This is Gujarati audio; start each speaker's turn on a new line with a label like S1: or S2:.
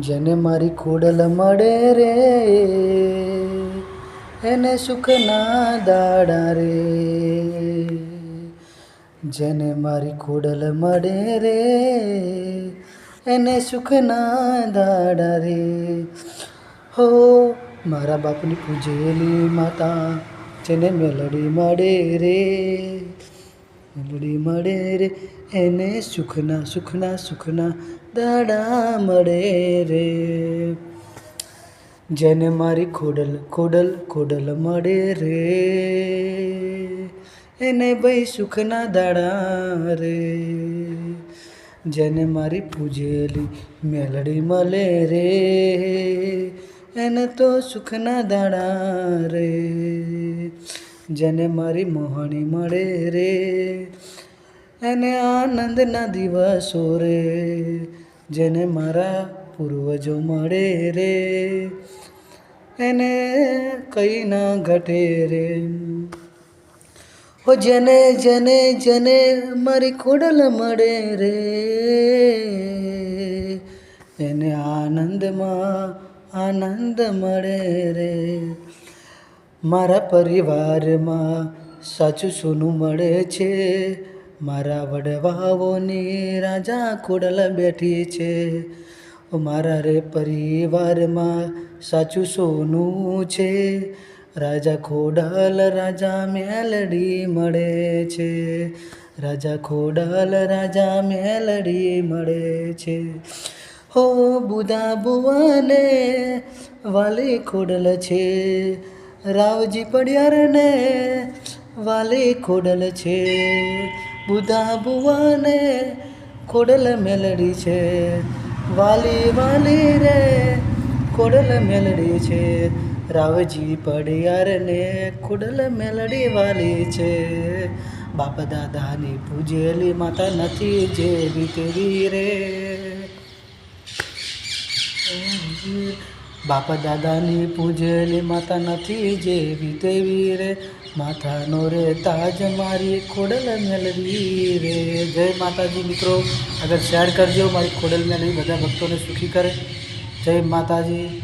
S1: જેને મારી ખોડલ મળે રે, એને સુખના દાડા રે. જેને મારી ખોડલ મળે રે, એને સુખના દાડા રે. હો, મારા બાપની પૂજેલી માતા, જેને મેલડી મળે રે. મેલડી મળે રે, એને સુખના સુખના સુખના દાડા મળે રે. જેને મારી ખોડલ ખોડલ ખોડલ મળે રે, એને ભાઈ સુખના દાડા રે. જેને મારી પૂજેલી મેલડી મળે રે, એને તો સુખના દાડા રે. જેને મારી મોહણી મળે રે. એને આનંદના દિવસો રે. જેને મારા પૂર્વજો મળે રે. એને કઈ ના ઘટે રે. ઓ જેને જેને જેને મારી ખોડલ મળે રે. એને આનંદમાં આનંદ મળે રે. મારા પરિવારમાં સાચું સોનું મળે છે. મારા વડવાઓની રાજા ખોડલ બેઠી છે. મારા રે પરિવારમાં સાચું સોનું છે. રાજા ખોડલ, રાજા મેલડી મળે છે. રાજા ખોડલ, રાજા મેલડી મળે છે. હો બુધા ભુવને વાલી ખોડલ છે. રાવજી પડિયારને વાલી ખોડલ છે. બુધા ભુવને ખોડલ મેલડી છે. વાલી વાલી રે ખોડલ મેલડી છે. રાવજી પડિયારને ખોડલ મેલડી વાલી છે. બાપ દાદાની પૂજેલી માતા નથી જે તેવી રે. બાપા દાદાની પૂજેલી માતા નથી જેવી તેવી રે. માથાનો રે તાજ, મારી ખોડલ મેલવી રે. જય માતાજી મિત્રો અગર શેર કરજો. મારી ખોડલ મેલવી બધા ભક્તોને સુખી કરે. જય માતાજી.